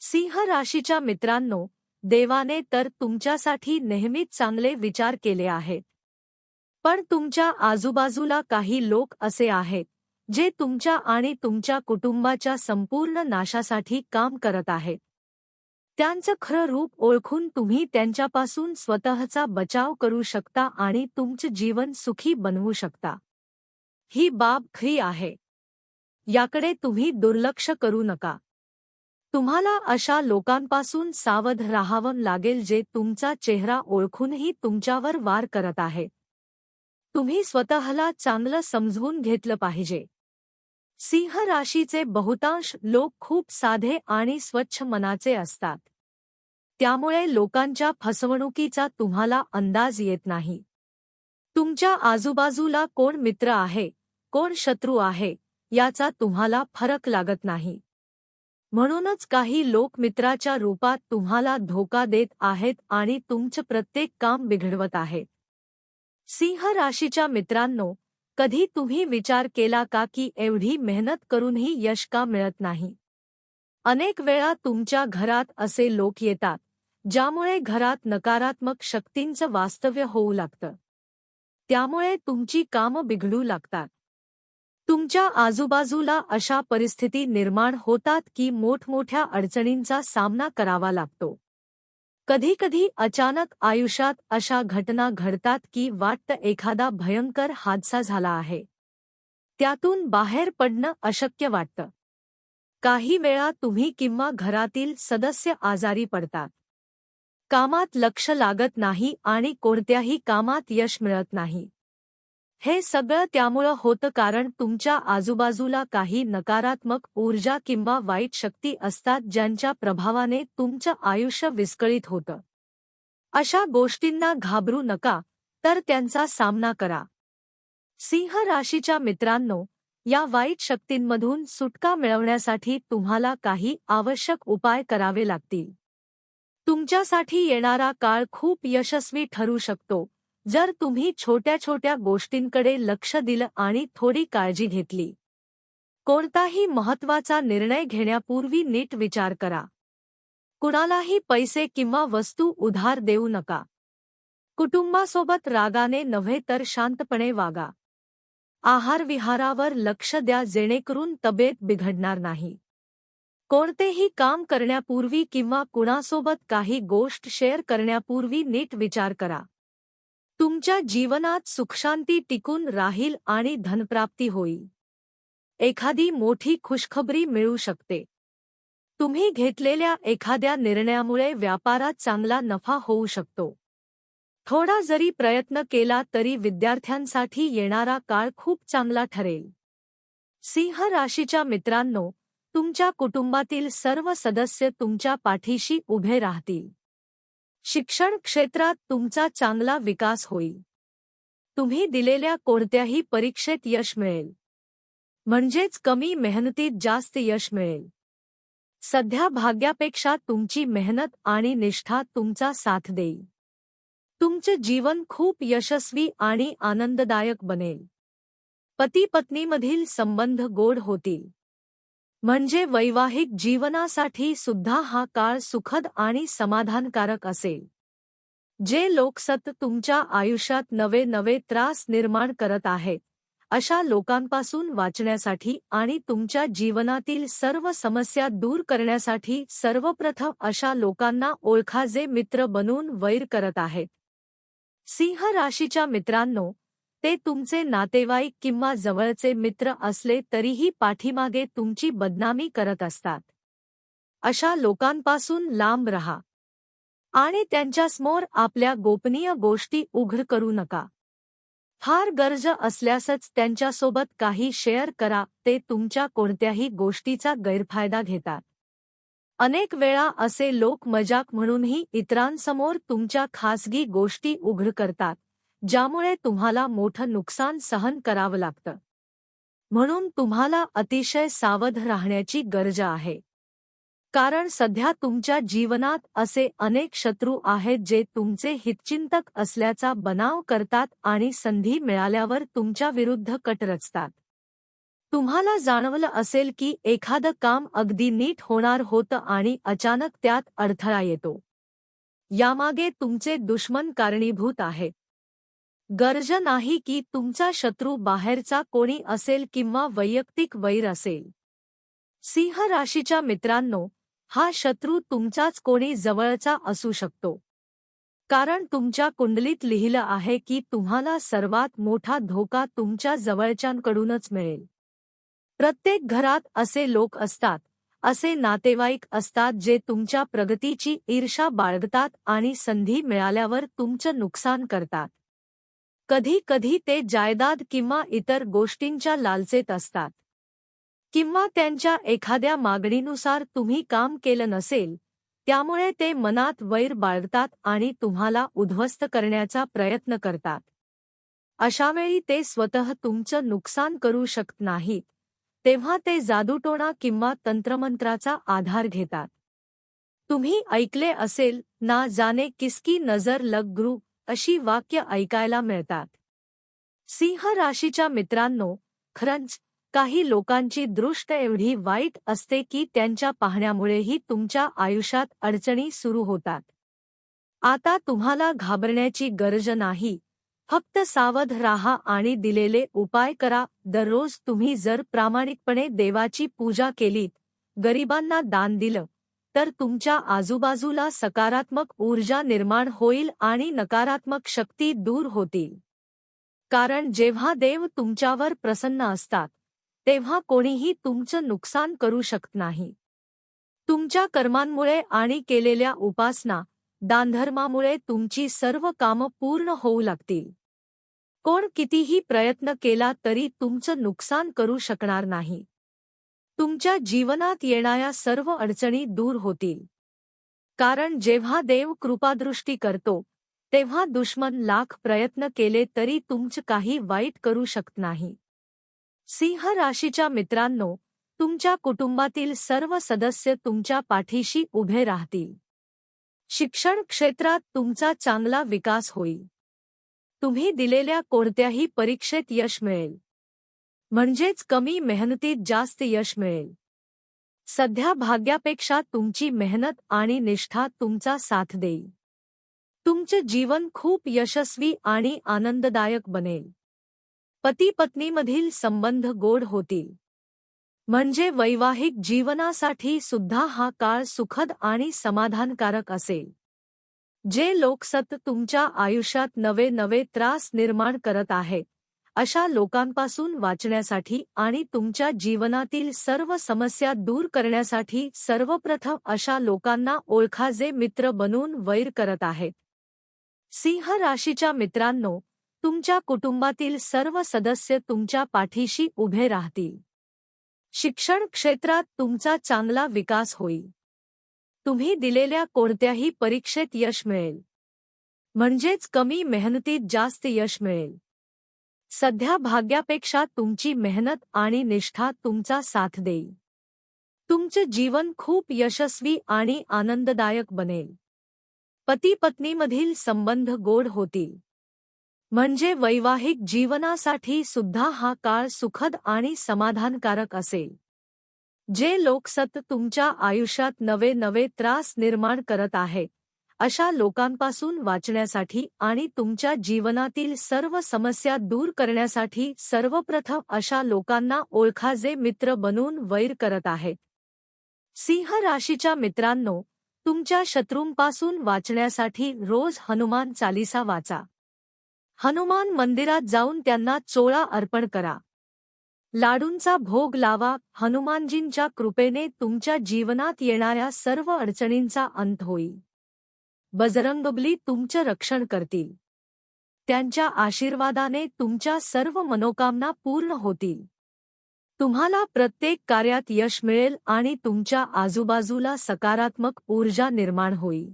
सिंह राशीच्या मित्रांनो देवाने तर तुमच्यासाठी नेहमीच चांगले विचार केले आहेत. पण तुमच्या आजूबाजूला काही लोक असे आहेत जे तुमच्या आणि तुमच्या कुटुंबाच्या संपूर्ण नाशासाठी काम करत आहेत. त्यांचं खरं रूप ओळखून तुम्ही त्यांच्यापासून स्वतःचा बचाव करू शकता आणि तुमचं जीवन सुखी बनवू शकता. ही बाब खरी आहे. याकडे तुम्ही दुर्लक्ष करू नका. तुम्हाला अशा लोकांपासून सावध राहावं लागेल जे तुमचा चेहरा ओळखूनही तुमच्यावर वार करत आहेत तुम्ही स्वतःला चांगलं समजवून घेतलं पाहिजे. सिंह राशीचे बहुतांश लोक खूप साधे आणि स्वच्छ मनाचे असतात. त्यामुळे लोकांच्या फसवणुकीचा तुम्हाला अंदाज येत नाही. तुमच्या आजूबाजूला कोण मित्र आहे कोण शत्रू आहे याचा तुम्हाला फरक लागत नाही. म्हणूनच काही लोक मित्राच्या रूपात तुम्हाला धोका देत आहेत आणि तुमचं प्रत्येक काम बिघडवत आहेत सिंह राशीच्या मित्रांनो कधी तुम्ही विचार केला का की एवढी मेहनत करूनही यश का मिळत नाही? अनेक वेळा तुमच्या घरात असे लोक येतात ज्यामुळे घरात नकारात्मक शक्तींचं वास्तव्य होऊ लागतं. त्यामुळे तुमची कामं बिघडू लागतात. तुमच्या आजूबाजूला अशा परिस्थिती निर्माण होतात की मोठमोठ्या अडचणींचा सामना करावा लागतो. कधीकधी अचानक आयुष्यात अशा घटना घडतात की वाटतं एखादा भयंकर हादसा झाला आहे. त्यातून बाहेर पडणं अशक्य वाटतं. काही वेळा तुम्ही किंवा घरातील सदस्य आजारी पडतात. कामात लक्ष लागत नाही आणि कोणत्याही कामात यश मिळत नाही. हे सगळं त्यामुळं होतं कारण तुमच्या आजूबाजूला काही नकारात्मक ऊर्जा किंवा वाईट शक्ती असतात ज्यांच्या प्रभावाने तुमचं आयुष्य विस्कळीत होतं. अशा गोष्टींना घाबरू नका तर त्यांचा सामना करा. सिंह राशीच्या मित्रांनो या वाईट शक्तींमधून सुटका मिळवण्यासाठी तुम्हाला काही आवश्यक उपाय करावे लागतील. तुमच्यासाठी येणारा काळ खूप यशस्वी ठरू शकतो. जर तुम्ही छोट्या छोट्या गोष्टींकडे लक्ष दिलं आणि थोडी काळजी घेतली. कोणताही महत्त्वाचा निर्णय घेण्यापूर्वी नीट विचार करा. कुणालाही पैसे किंवा वस्तू उधार देऊ नका. कुटुंबासोबत रागाने नव्हे तर शांतपणे वागा. आहार विहारावर लक्ष द्या जेणेकरून तब्येत बिघडणार नाही. कोणतेही काम करण्यापूर्वी किंवा कुणासोबत काही गोष्ट शेअर करण्यापूर्वी नीट विचार करा. तुमच्या जीवनात सुखशांती टिकून राहील आणि धनप्राप्ती होईल. एखादी मोठी खुशखबरी मिळू शकते. तुम्ही घेतलेल्या एखाद्या निर्णयामुळे व्यापारात चांगला नफा होऊ शकतो. थोडा जरी प्रयत्न केला तरी विद्यार्थ्यांसाठी येणारा काळ खूप चांगला ठरेल. सिंह राशीच्या मित्रांनो तुमच्या कुटुंबातील सर्व सदस्य तुमच्या पाठीशी उभे राहतील. शिक्षण क्षेत्रात तुमचा चांगला विकास होईल. तुम्ही दिलेल्या कोणत्याही परीक्षेत यश मिळेल. म्हणजेच कमी मेहनतीत जास्त यश मिळेल. सध्या भाग्यापेक्षा तुमची मेहनत आणि निष्ठा तुमचा साथ देईल. तुमचे जीवन खूप यशस्वी आणि आनंददायक बनेल. पती पत्नीमधील संबंध गोड होतील. म्हणजे वैवाहिक जीवनासाठी सुद्धा हा काळ सुखद आणि समाधानकारक असेल. जे लोक सत तुमच्या आयुष्यात नवे नवे त्रास निर्माण करत आहेत अशा लोकांपासून वाचण्यासाठी आणि तुमच्या जीवनातील सर्व समस्या दूर करण्यासाठी सर्वप्रथम अशा लोकांना ओळखा जे मित्र बनून वैर करत आहेत. सिंह राशीच्या मित्रांनो ते तुमचे नातेवाईक किंवा जवळचे मित्र असले तरीही पाठीमागे तुमची बदनामी करत असतात. अशा लोकांपासून लांब रहा. आणि त्यांच्यासमोर आपल्या गोपनीय गोष्टी उघड करू नका. फार गरज असल्यासच त्यांच्यासोबत काही शेअर करा ते तुमच्या कोणत्याही गोष्टीचा गैरफायदा घेतात. अनेक वेळा असे लोक मजाक म्हणूनही इतरांसमोर तुमच्या खासगी गोष्टी उघड करतात. ज्यामुळे तुम्हाला मोठं नुकसान सहन करावं लागतं. म्हणून तुम्हाला अतिशय सावध राहण्याची गरज आहे. कारण सध्या तुमच्या जीवनात असे अनेक शत्रू आहेत जे तुमचे हितचिंतक असल्याचा बनाव करतात आणि संधी मिळाल्यावर तुमच्या विरुद्ध कट रचतात तुम्हाला जाणवलं असेल की एखादं काम अगदी नीट होणार होतं आणि अचानक त्यात अडथळा येतो. यामागे तुमचे दुश्मन कारणीभूत आहेत गरज नाही की तुमचा शत्रू बाहेरचा कोणी असेल किंवा वैयक्तिक वैर असेल. सिंह राशीच्या मित्रांनो हा शत्रू तुमचाच कोणी जवळचा असू शकतो. कारण तुमच्या कुंडलीत लिहिलं आहे की तुम्हाला सर्वात मोठा धोका तुमच्या जवळच्यांकडूनच मिळेल. प्रत्येक घरात असे लोक असतात असे नातेवाईक असतात जे तुमच्या प्रगतीची ईर्षा बाळगतात आणि संधी मिळाल्यावर तुमचं नुकसान करतात. कधी कधी ते जायदाद किंवा इतर गोष्टींच्या लालसेत असतात. किंवा त्यांच्या एखाद्या मागणीनुसार तुम्ही काम केलं नसेल त्यामुळे ते मनात वैर बाळगतात आणि तुम्हाला उद्ध्वस्त करण्याचा प्रयत्न करतात. अशावेळी ते स्वतः तुमचं नुकसान करू शकत नाहीत तेव्हा ते जादूटोणा किंवा तंत्रमंत्राचा आधार घेतात. तुम्ही ऐकले असेल ना जाने किसकी नजर लग ग्रुप अशी वाक्य ऐकायला मिळतात. सिंह राशीच्या मित्रांनो खरंच काही लोकांची दृष्ट एवढी वाईट असते की त्यांच्या पाहण्यामुळेही तुमच्या आयुष्यात अडचणी सुरू होतात. आता तुम्हाला घाबरण्याची गरज नाही. फक्त सावध राहा आणि दिलेले उपाय करा. दररोज तुम्ही जर प्रामाणिकपणे देवाची पूजा केलीत गरिबांना दान दिलं तर तुमच्या आजूबाजूला सकारात्मक ऊर्जा निर्माण होईल आणि नकारात्मक शक्ती दूर होतील. कारण जेव्हा देव तुमच्यावर प्रसन्न असतात तेव्हा कोणीही तुमचं नुकसान करू शकत नाही. तुमच्या कर्मांमुळे आणि केलेल्या उपासना दानधर्मामुळे तुमची सर्व कामं पूर्ण होऊ लागतील. कोण कितीही प्रयत्न केला तरी तुमचं नुकसान करू शकणार नाही. तुमच्या जीवनात येणाऱ्या सर्व अडचणी दूर होतील. कारण जेव्हा देव कृपादृष्टी करतो तेव्हा दुश्मन लाख प्रयत्न केले तरी तुमचं काही वाईट करू शकत नाही. सिंह राशीच्या मित्रांनो तुमच्या कुटुंबातील सर्व सदस्य तुमच्या पाठीशी उभे राहतील. शिक्षण क्षेत्रात तुमचा चांगला विकास होईल. तुम्ही दिलेल्या कोणत्याही परीक्षेत यश मिळेल. म्हणजेच कमी मेहनतीत जास्त यश मिळेल. सध्या भाग्यापेक्षा तुमची मेहनत आणि निष्ठा तुमचा साथ देईल. तुमचे जीवन खूप यशस्वी आणि आनंददायक बनेल. पती पत्नीमधील संबंध गोड होतील. म्हणजे वैवाहिक जीवनासाठी सुद्धा हा काळ सुखद आणि समाधानकारक असेल. जे लोक सत तुमच्या आयुष्यात नवे नवे त्रास निर्माण करत आहेत. अशा लोकांपासून वाचण्यासाठी आणि तुमच्या जीवनातील सर्व समस्या दूर करण्यासाठी सर्वप्रथम अशा लोकांना ओळखा जे मित्र बनून वैर करत आहेत. सिंह राशीच्या मित्रांनो तुमच्या कुटुंबातील सर्व सदस्य तुमच्या पाठीशी उभे राहतील. शिक्षण क्षेत्रात तुमचा चांगला विकास होईल. तुम्ही दिलेल्या कोणत्याही परीक्षेत यश मिळेल. म्हणजेच कमी मेहनतीत जास्त यश मिळेल. सध्या भाग्यापेक्षा तुमची मेहनत आणि निष्ठा तुमचा साथ देईल. तुमचे जीवन खूप यशस्वी आणि आनंददायक बनेल. पती पत्नीमधील संबंध गोड होतील. म्हणजे वैवाहिक जीवनासाठी सुद्धा हा काळ सुखद आणि समाधानकारक असेल. जे लोक सत तुमच्या आयुष्यात नवे नवे त्रास निर्माण करत आहेत. अशा लोकांपासून वाचण्यासाठी आणि तुमच्या जीवनातील सर्व समस्या दूर करण्यासाठी सर्वप्रथम अशा लोकांना ओळखा जे मित्र बनून वैर करत आहेत. सिंह राशीच्या मित्रांनो तुमच्या शत्रूंपासून वाचण्यासाठी रोज हनुमान चालिसा वाचा. हनुमान मंदिरात जाऊन त्यांना चोळा अर्पण करा. लाडूंचा भोग लावा हनुमानजींच्या कृपेने तुमच्या जीवनात येणाऱ्या सर्व अडचणींचा अंत होईल. बजरंगबली तुमचं रक्षण करतील. त्यांच्या आशीर्वादाने तुमच्या सर्व मनोकामना पूर्ण होतील. तुम्हाला प्रत्येक कार्यात यश मिळेल आणि तुमच्या आजूबाजूला सकारात्मक ऊर्जा निर्माण होईल.